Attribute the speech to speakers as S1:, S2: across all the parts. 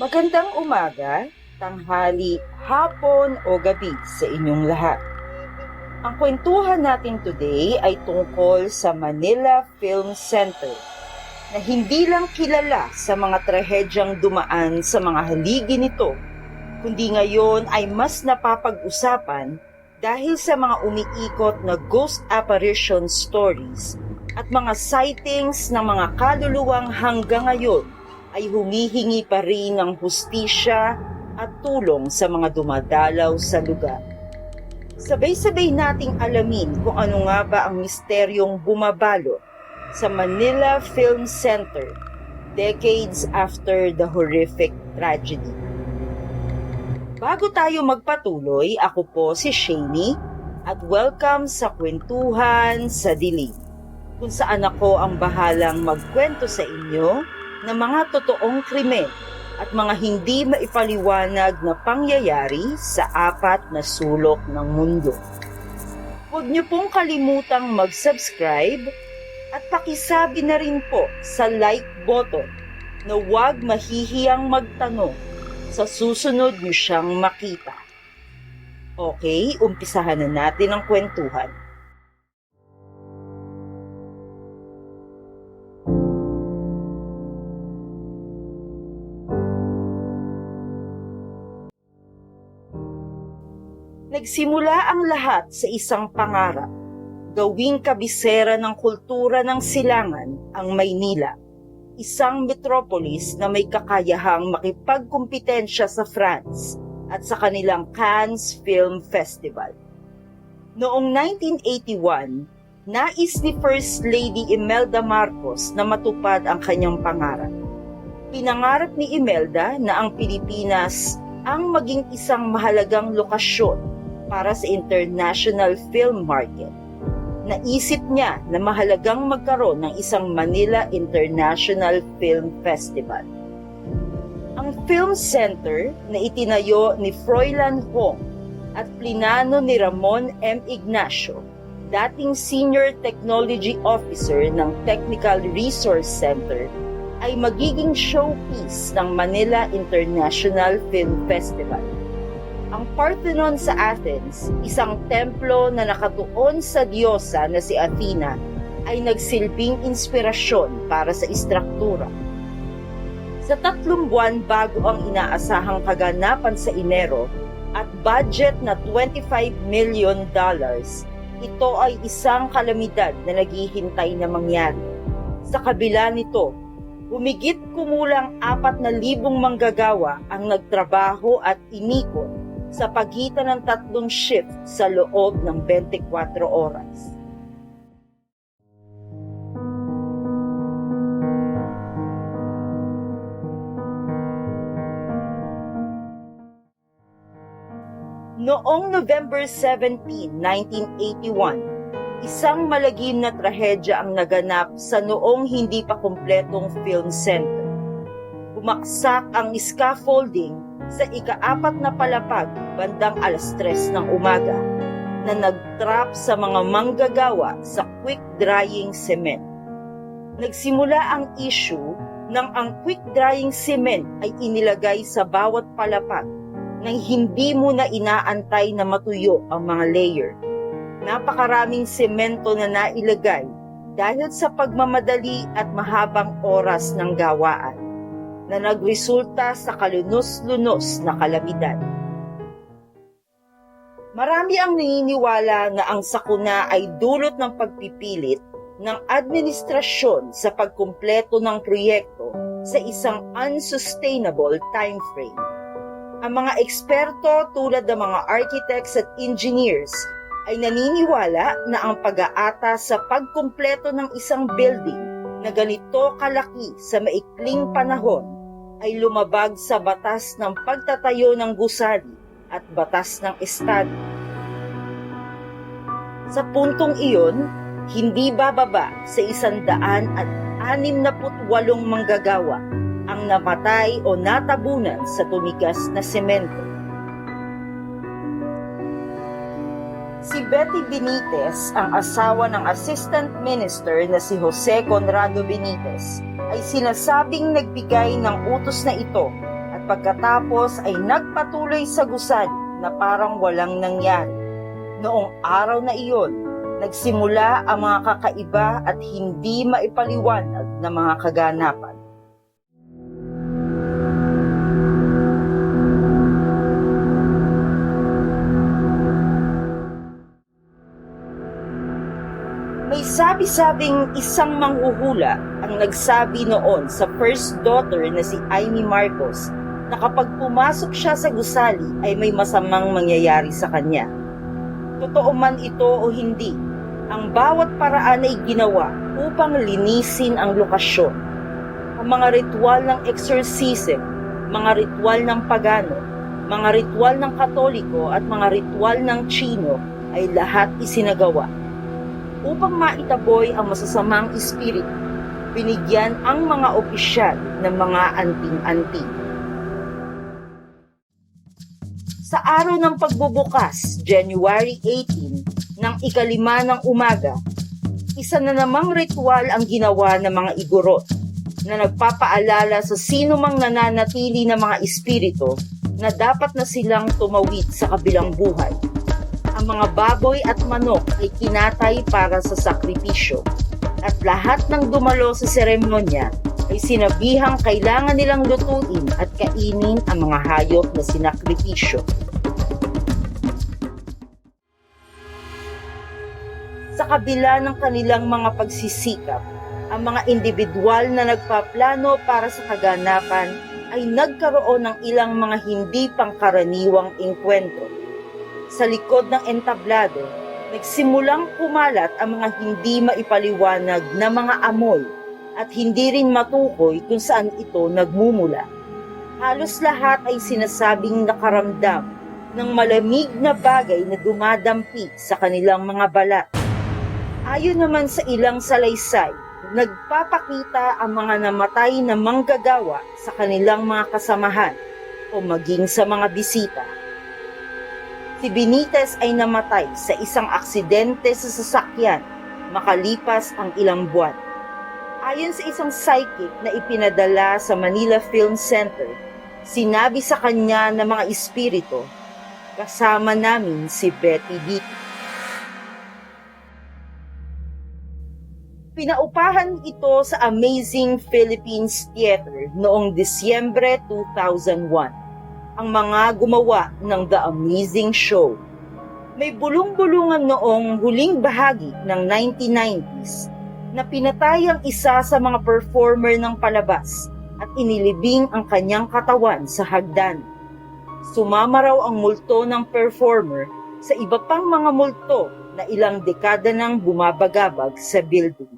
S1: Magandang umaga, tanghali, hapon o gabi sa inyong lahat. Ang kwentuhan natin today ay tungkol sa Manila Film Center na hindi lang kilala sa mga trahedyang dumaan sa mga haligi nito, kundi ngayon ay mas napapag-usapan dahil sa mga umiikot na ghost apparition stories at mga sightings ng mga kaluluwang hanggang ngayon ay humihingi pa rin ng hustisya at tulong sa mga dumadalaw sa lugar. Sabay-sabay nating alamin kung ano nga ba ang misteryong bumabalo sa Manila Film Center decades after the horrific tragedy. Bago tayo magpatuloy, ako po si Shani at welcome sa Kwentuhan sa Dilim kung saan ako ang bahalang magkwento sa inyo ng mga totoong krimen at mga hindi maipaliwanag na pangyayari sa apat na sulok ng mundo. Huwag niyo pong kalimutang mag-subscribe at pakisabi na rin po sa like button na huwag mahihiyang magtanong sa susunod niyo siyang makita. Okay, umpisahan na natin ang kwentuhan. Nagsimula ang lahat sa isang pangarap, gawing kabisera ng kultura ng silangan ang Maynila, isang metropolis na may kakayahang makipagkumpetensya sa France at sa kanilang Cannes Film Festival. Noong 1981, nais ni First Lady Imelda Marcos na matupad ang kanyang pangarap. Pinangarap ni Imelda na ang Pilipinas ang maging isang mahalagang lokasyon para sa international film market. Naisip niya na mahalagang magkaroon ng isang Manila International Film Festival. Ang Film Center na itinayo ni Froilan Hong at plinano ni Ramon M. Ignacio, dating Senior Technology Officer ng Technical Resource Center, ay magiging showpiece ng Manila International Film Festival. Ang Parthenon sa Athens, isang templo na nakatuon sa diyosa na si Athena, ay nagsilbing inspirasyon para sa istruktura. Sa tatlong buwan bago ang inaasahang kaganapan sa Enero at budget na 25 million dollars, ito ay isang kalamidad na naghihintay na mangyari. Sa kabila nito, humigit kumulang apat na libong manggagawa ang nagtrabaho at inikot sa pagitan ng tatlong shift sa loob ng 24 oras. Noong November 17, 1981, isang malagim na trahedya ang naganap sa noong hindi pa kumpletong film center. Bumaksak ang scaffolding sa ikaapat na palapag bandang alas tres ng umaga na nagtrap sa mga manggagawa sa quick-drying cement. Nagsimula ang issue nang ang quick-drying cement ay inilagay sa bawat palapag nang hindi mo na inaantay na matuyo ang mga layer. Napakaraming semento na nailagay dahil sa pagmamadali at mahabang oras ng gawaan na nagresulta sa kalunos-lunos na kalamidad. Marami ang naniniwala na ang sakuna ay dulot ng pagpipilit ng administrasyon sa pagkumpleto ng proyekto sa isang unsustainable time frame. Ang mga eksperto tulad ng mga architects at engineers ay naniniwala na ang pag-aata sa pagkumpleto ng isang building na ganito kalaki sa maikling panahon ay lumabag sa batas ng pagtatayo ng gusali at batas ng estado. Sa puntong iyon, hindi bababa sa isandaan at anim na walong manggagawa ang namatay o natabunan sa tumigas na semento. Si Betty Benitez, ang asawa ng Assistant Minister na si Jose Conrado Benitez, ay sinasabing nagbigay ng utos na ito at pagkatapos ay nagpatuloy sa gusali na parang walang nangyari. Noong araw na iyon, nagsimula ang mga kakaiba at hindi maipaliwanag na mga kaganapan. May sabi-sabing isang manghuhula ang nagsabi noon sa first daughter na si Amy Marcos na kapag pumasok siya sa gusali ay may masamang mangyayari sa kanya. Totoo man ito o hindi, ang bawat paraan ay ginawa upang linisin ang lokasyon. Ang mga ritual ng exorcism, mga ritual ng pagano, mga ritual ng katoliko at mga ritual ng Chino ay lahat isinagawa upang maitaboy ang masasamang espiritu, binigyan ang mga opisyal ng mga anting-anting. Sa araw ng pagbubukas, January 18, ng ikalima ng umaga, isa na namang ritual ang ginawa ng mga igorot na nagpapaalala sa sino mang nananatili ng mga espiritu na dapat na silang tumawid sa kabilang buhay ang mga baboy at manok ay kinatay para sa sakripisyo. At lahat ng dumalo sa seremonya ay sinabihang kailangan nilang lutuin at kainin ang mga hayop na sinakripisyo. Sa kabila ng kanilang mga pagsisikap, ang mga individual na nagpaplano para sa kaganapan ay nagkaroon ng ilang mga hindi pangkaraniwang engkwentro sa likod ng entablado, nagsimulang kumalat ang mga hindi maipaliwanag na mga amoy at hindi rin matukoy kung saan ito nagmumula. Halos lahat ay sinasabing nakaramdam ng malamig na bagay na dumadampi sa kanilang mga balat. Ayon naman sa ilang salaysay, nagpapakita ang mga namatay na manggagawa sa kanilang mga kasamahan o maging sa mga bisita Si Benitez ay namatay sa isang aksidente sa sasakyan makalipas ang ilang buwan. Ayon sa isang psychic na ipinadala sa Manila Film Center, sinabi sa kanya ng mga espiritu, kasama namin si Betty dito. Pinaupahan ito sa Amazing Philippines Theater noong Disyembre 2001 ang mga gumawa ng The Amazing Show. May bulong-bulungan noong huling bahagi ng 1990s na pinatay ang isa sa mga performer ng palabas at inilibing ang kanyang katawan sa hagdan. Sumama raw ang multo ng performer sa iba pang mga multo na ilang dekada nang bumabagabag sa building.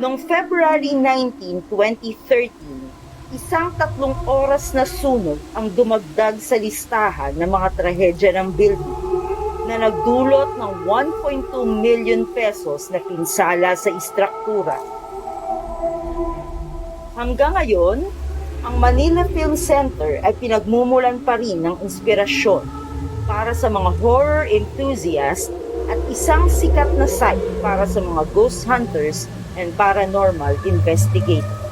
S1: Noong February 19, 2013, isang tatlong oras na sunog ang dumagdag sa listahan ng mga trahedya ng building na nagdulot ng 1.2 million pesos na pinsala sa istruktura. Hanggang ngayon, ang Manila Film Center ay pinagmumulan pa rin ng inspirasyon para sa mga horror enthusiast at isang sikat na site para sa mga ghost hunters and paranormal investigators.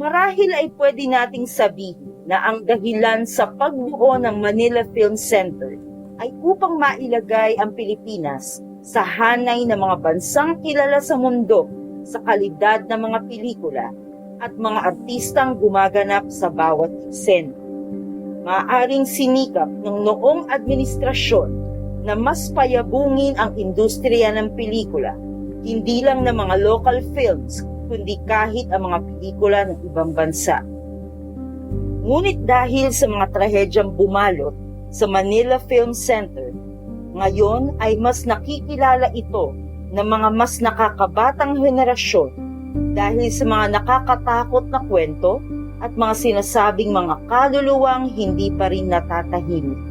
S1: Marahil ay pwede nating sabihin na ang dahilan sa pagbuo ng Manila Film Center ay upang mailagay ang Pilipinas sa hanay ng mga bansang kilala sa mundo sa kalidad ng mga pelikula at mga artistang gumaganap sa bawat eksena. Maaring sinikap ng noong administrasyon na mas payabungin ang industriya ng pelikula, hindi lang ng mga local films kundi kahit ang mga pelikula ng ibang bansa. Ngunit dahil sa mga trahedyang bumalot sa Manila Film Center, ngayon ay mas nakikilala ito ng mga mas nakakabatang henerasyon dahil sa mga nakakatakot na kwento at mga sinasabing mga kaluluwang hindi pa rin natatahimik.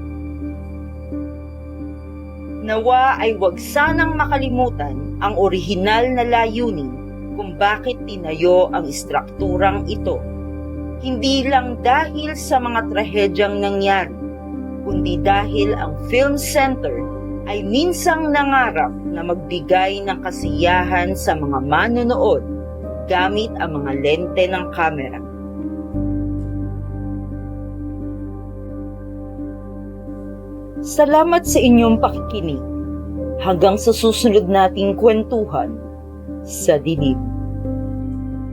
S1: Nawa ay wag sanang makalimutan ang orihinal na layunin kung bakit tinayo ang istrukturang ito. Hindi lang dahil sa mga trahedyang nangyari, kundi dahil ang Film Center ay minsang nangarap na magbigay ng kasiyahan sa mga manonood gamit ang mga lente ng kamera. Salamat sa inyong pakikinig. Hanggang sa susunod nating kwentuhan sa dilim.